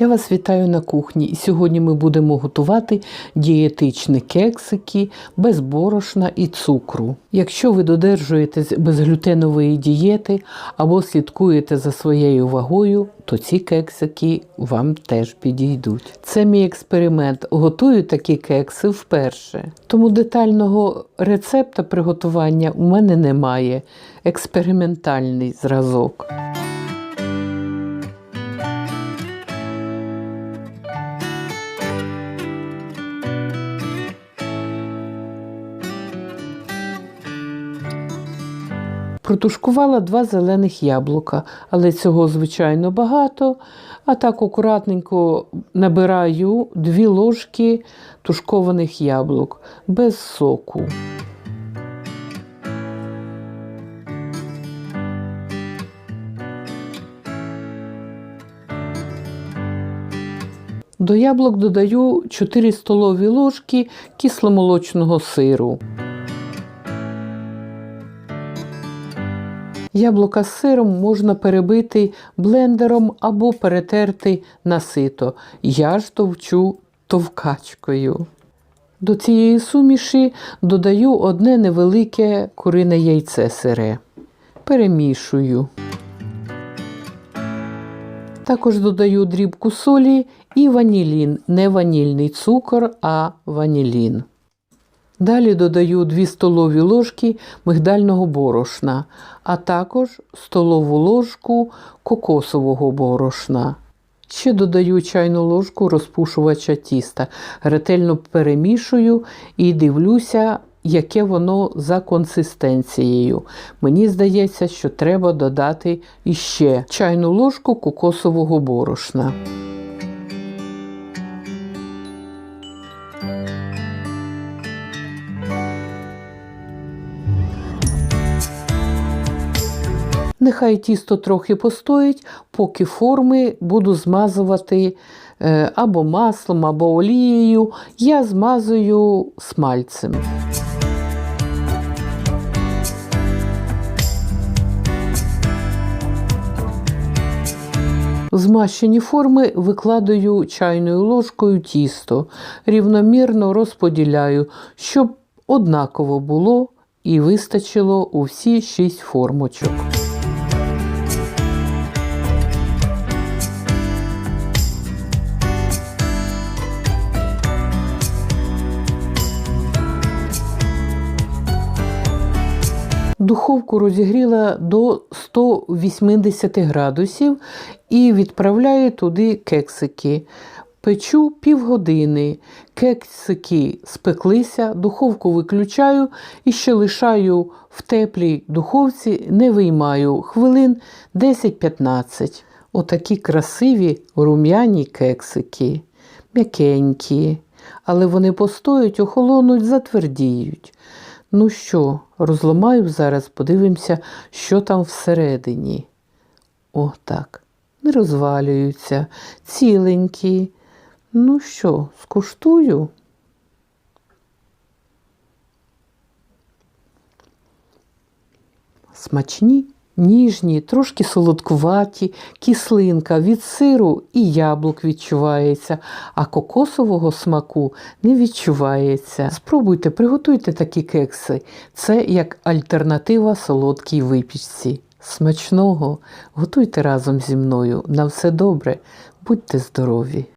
Я вас вітаю на кухні. І сьогодні ми будемо готувати дієтичні кексики без борошна і цукру. Якщо ви додержуєтесь безглютенової дієти або слідкуєте за своєю вагою, то ці кексики вам теж підійдуть. Це мій експеримент. Готую такі кекси вперше. Тому детального рецепта приготування у мене немає. Експериментальний зразок. Протушкувала два зелених яблука, але цього звичайно багато. А так акуратненько набираю дві ложки тушкованих яблук без соку. До яблук додаю 4 столові ложки кисломолочного сиру. Яблука з сиром можна перебити блендером або перетерти на сито. Я ж товчу товкачкою. До цієї суміші додаю одне невелике курине яйце сире. Перемішую. Також додаю дрібку солі і ванілін, не ванільний цукор, а ванілін. Далі додаю 2 столові ложки мигдального борошна, а також столову ложку кокосового борошна. Ще додаю чайну ложку розпушувача тіста. Ретельно перемішую і дивлюся, яке воно за консистенцією. Мені здається, що треба додати іще чайну ложку кокосового борошна. Нехай тісто трохи постоїть, поки форми буду змазувати е, або маслом, або олією. Я змазую смальцем. Змащені форми викладаю чайною ложкою тісто, рівномірно розподіляю, щоб однаково було і вистачило у всі шість формочок. Духовку розігріла до 180 градусів і відправляю туди кексики. Печу півгодини. Кексики спеклися, духовку виключаю і ще лишаю в теплій духовці, не виймаю хвилин 10-15. Отакі красиві рум'яні кексики, м'якенькі, але вони постоять, охолонуть, затвердіють. Ну що, розламаю зараз, подивимося, що там всередині. О, так, не розвалюються, ціленькі. Ну що, скуштую? Смачні, ніжні, трошки солодкуваті, кислинка від сиру і яблук відчувається, а кокосового смаку не відчувається. Спробуйте, приготуйте такі кекси. Це як альтернатива солодкій випічці. Смачного! Готуйте разом зі мною. На все добре, будьте здорові!